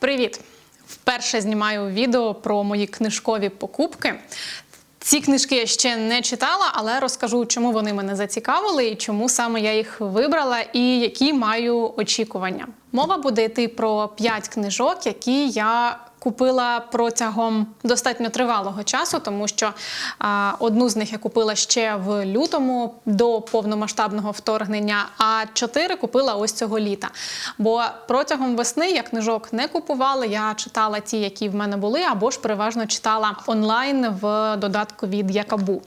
Привіт! Вперше знімаю відео про мої книжкові покупки. Ці книжки я ще не читала, але розкажу, чому вони мене зацікавили і чому саме я їх вибрала, і які маю очікування. Мова буде йти про п'ять книжок, які я купила протягом достатньо тривалого часу, тому що а, одну з них я купила ще в лютому до повномасштабного вторгнення, а чотири купила ось цього літа. Бо протягом весни я книжок не купувала, я читала ті, які в мене були, або ж переважно читала онлайн в додатку від Якабу.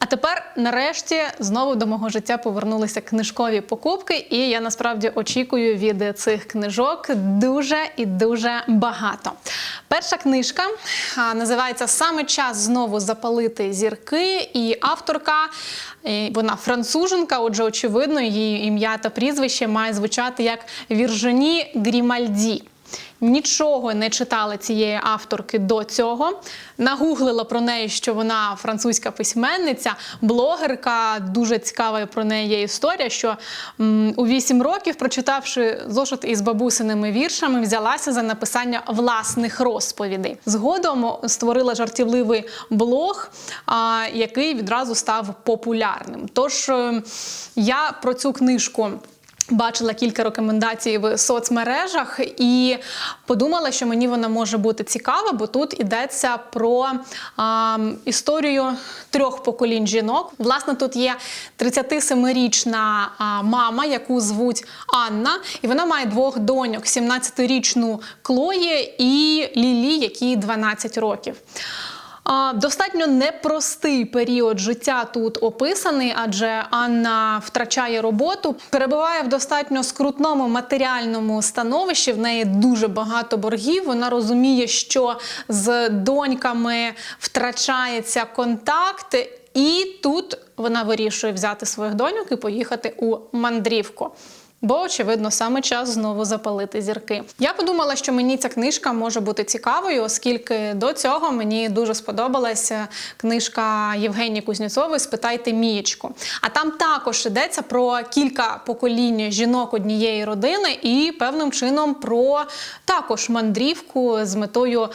А тепер, нарешті, знову до мого життя повернулися книжкові покупки, і я насправді очікую від цих книжок дуже і дуже багато. Перша книжка називається Саме час знову запалити зірки. І авторка вона француженка, отже, очевидно, її ім'я та прізвище має звучати як Віржені Грімальді. Нічого не читала цієї авторки до цього. Нагуглила про неї, що вона французька письменниця, блогерка. Дуже цікава про неї історія, що у 8 років, прочитавши зошит із бабусиними віршами, взялася за написання власних розповідей. Згодом створила жартівливий блог, який відразу став популярним. Тож е, я про цю книжку. Бачила кілька рекомендацій в соцмережах і подумала, що мені вона може бути цікава, бо тут йдеться про а, історію трьох поколінь жінок. Власне, тут є 37-річна а, мама, яку звуть Анна, і вона має двох доньок: 17-річну Клої і Лілі, якій 12 років. Достатньо непростий період життя тут описаний, адже Анна втрачає роботу, перебуває в достатньо скрутному матеріальному становищі. В неї дуже багато боргів. Вона розуміє, що з доньками втрачається контакт, і тут вона вирішує взяти своїх доньок і поїхати у мандрівку. Бо, очевидно, саме час знову запалити зірки. Я подумала, що мені ця книжка може бути цікавою, оскільки до цього мені дуже сподобалася книжка Євгенії Кузнєцової Спитайте Мієчку. А там також йдеться про кілька поколінь жінок однієї родини і певним чином про також мандрівку з метою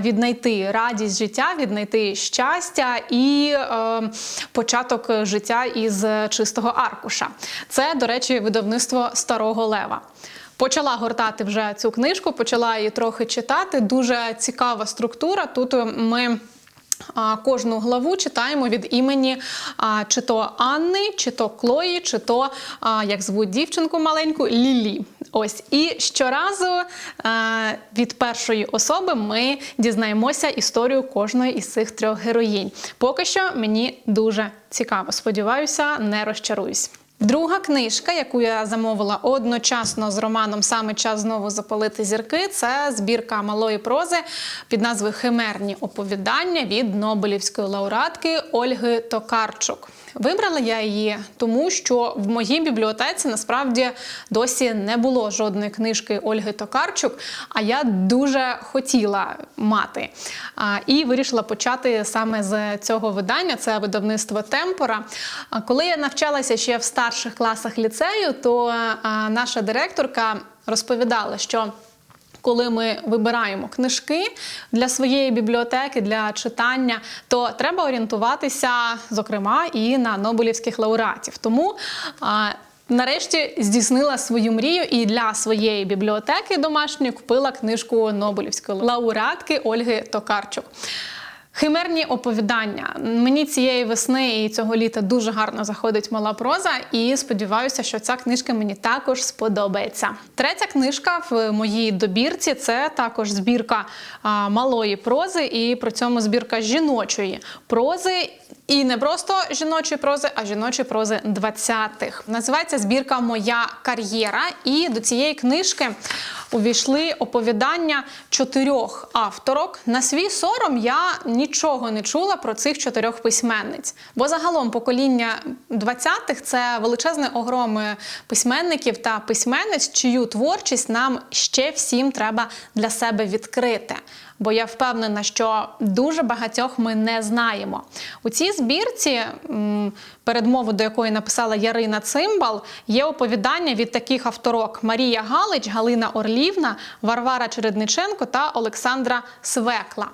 віднайти радість життя, віднайти щастя і е, початок життя із чистого аркуша. Це, до речі, видавництво Старого Лева. Почала гортати вже цю книжку, почала її трохи читати. Дуже цікава структура. Тут ми. Кожну главу читаємо від імені чи то Анни, чи то Клої, чи то, як звуть дівчинку маленьку, Лілі. Ось і щоразу від першої особи ми дізнаємося історію кожної із цих трьох героїнь. Поки що мені дуже цікаво. Сподіваюся, не розчаруюсь. Друга книжка, яку я замовила одночасно з романом Саме час знову запалити зірки, це збірка малої прози під назвою Химерні оповідання від Нобелівської лауреатки Ольги Токарчук. Вибрала я її тому, що в моїй бібліотеці насправді досі не було жодної книжки Ольги Токарчук, а я дуже хотіла мати. І вирішила почати саме з цього видання. Це видавництво Темпора. Коли я навчалася ще в старших класах ліцею, то наша директорка розповідала, що коли ми вибираємо книжки для своєї бібліотеки, для читання, то треба орієнтуватися, зокрема, і на Нобелівських лауреатів. Тому Нарешті здійснила свою мрію і для своєї бібліотеки домашньої купила книжку Нобелівської лауреатки Ольги Токарчук. Химерні оповідання. Мені цієї весни і цього літа дуже гарно заходить мала проза, і сподіваюся, що ця книжка мені також сподобається. Третя книжка в моїй добірці це також збірка малої прози, і при цьому збірка жіночої прози. І не просто жіночої прози, а жіночої прози 20-х. Називається збірка Моя кар'єра. І до цієї книжки увійшли оповідання чотирьох авторок. На свій сором я нічого не чула про цих чотирьох письменниць. Бо загалом покоління 20-х – це величезне огроми письменників та письменниць, чию творчість нам ще всім треба для себе відкрити. Бо я впевнена, що дуже багатьох ми не знаємо. У цій збірці, передмову до якої написала Ярина Цимбал, є оповідання від таких авторок Марія Галич, Галина Орлівна, Варвара Чередниченко та Олександра Свекла.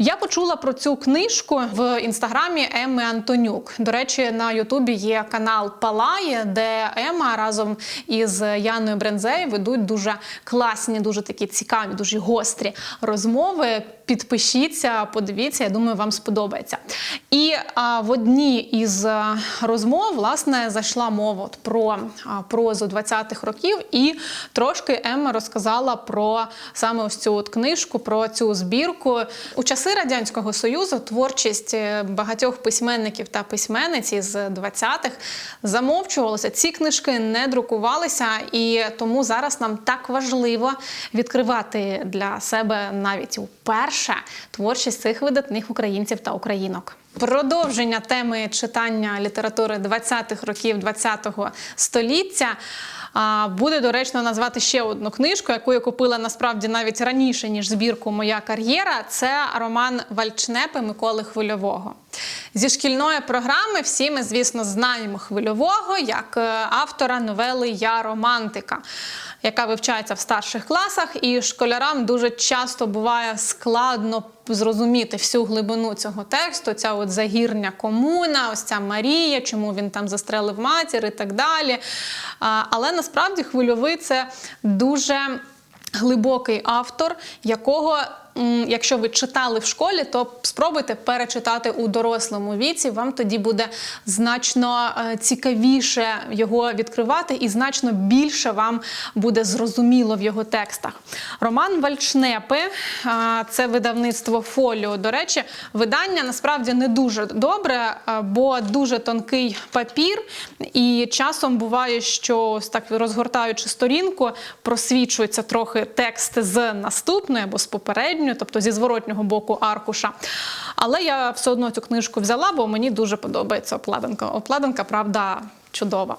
Я почула про цю книжку в інстаграмі Еми Антонюк. До речі, на Ютубі є канал Палає, де Ема разом із Яною Брензею ведуть дуже класні, дуже такі цікаві, дуже гострі розмови. Підпишіться, подивіться, я думаю, вам сподобається. І а, в одній із розмов власне зайшла мова от про а, прозу 20-х років, і трошки Емма розказала про саме ось цю от книжку, про цю збірку. У часи радянського союзу творчість е, багатьох письменників та письменниць із 20-х замовчувалася. Ці книжки не друкувалися, і тому зараз нам так важливо відкривати для себе навіть уперше творчість цих видатних українців та українок. Продовження теми читання літератури 20-х років 20-го століття. Буде доречно назвати ще одну книжку, яку я купила насправді навіть раніше, ніж збірку Моя кар'єра. Це роман Вальчнепи Миколи Хвильового. Зі шкільної програми всі ми, звісно, знаємо хвильового як е, автора новели Я романтика, яка вивчається в старших класах, і школярам дуже часто буває складно зрозуміти всю глибину цього тексту. Ця от загірня комуна, ось ця Марія, чому він там застрелив матір і так далі. Але насправді хвильовий це дуже глибокий автор, якого. Якщо ви читали в школі, то спробуйте перечитати у дорослому віці. Вам тоді буде значно е, цікавіше його відкривати, і значно більше вам буде зрозуміло в його текстах. Роман Вальчнепи це видавництво Фоліо. До речі, видання насправді не дуже добре, бо дуже тонкий папір, і часом буває, що ось так розгортаючи сторінку, просвічується трохи текст з наступної або з попередньої, тобто зі зворотнього боку аркуша. Але я все одно цю книжку взяла, бо мені дуже подобається обкладинка. Обкладинка, правда, чудова.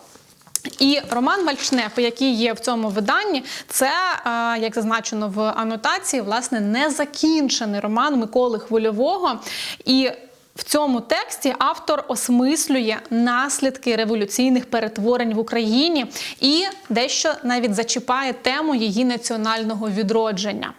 І роман Вальчнепи, який є в цьому виданні, це, е, як зазначено в анотації, власне, незакінчений роман Миколи Хвильового. І в цьому тексті автор осмислює наслідки революційних перетворень в Україні і дещо навіть зачіпає тему її національного відродження.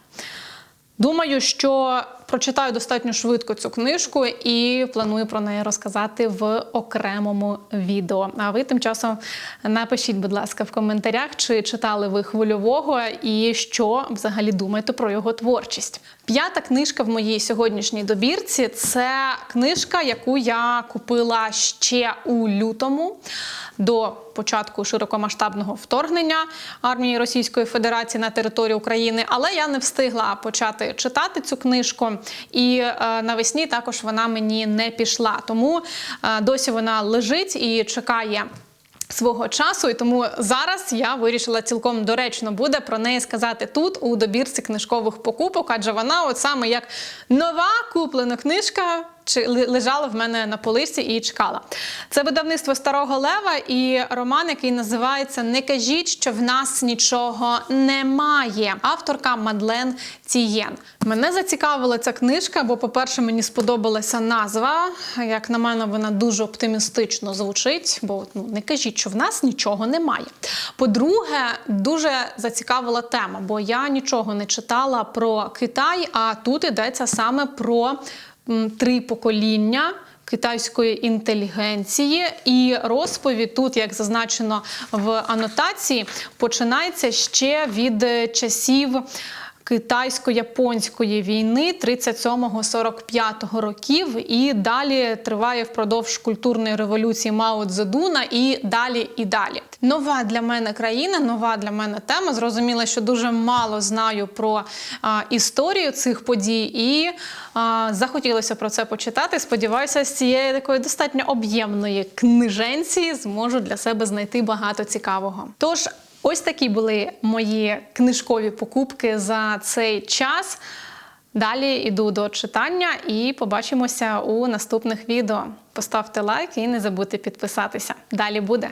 Думаю, що прочитаю достатньо швидко цю книжку і планую про неї розказати в окремому відео. А ви тим часом напишіть, будь ласка, в коментарях, чи читали ви хвильового і що взагалі думаєте про його творчість. П'ята книжка в моїй сьогоднішній добірці це книжка, яку я купила ще у лютому до початку широкомасштабного вторгнення армії Російської Федерації на територію України, але я не встигла почати читати цю книжку, і е, навесні також вона мені не пішла. Тому е, досі вона лежить і чекає. Свого часу, і тому зараз я вирішила цілком доречно буде про неї сказати тут, у добірці книжкових покупок, адже вона, от саме як нова куплена книжка, лежала в мене на поличці і чекала. Це видавництво Старого Лева і роман, який називається Не кажіть, що в нас нічого немає. Авторка Мадлен Тієн. Мене зацікавила ця книжка, бо, по-перше, мені сподобалася назва. Як на мене, вона дуже оптимістично звучить, бо ну не кажіть, що в нас нічого немає. По-друге, дуже зацікавила тема, бо я нічого не читала про Китай, а тут йдеться саме про три покоління. Китайської інтелігенції і розповідь тут, як зазначено в анотації, починається ще від часів китайсько-японської війни 37-45 років, і далі триває впродовж культурної революції Мао Цзедуна і далі і далі. Нова для мене країна, нова для мене тема. Зрозуміло, що дуже мало знаю про а, історію цих подій, і а, захотілося про це почитати. Сподіваюся, з цієї такої достатньо об'ємної книженці зможу для себе знайти багато цікавого. Тож. Ось такі були мої книжкові покупки за цей час. Далі йду до читання і побачимося у наступних відео. Поставте лайк і не забудьте підписатися. Далі буде.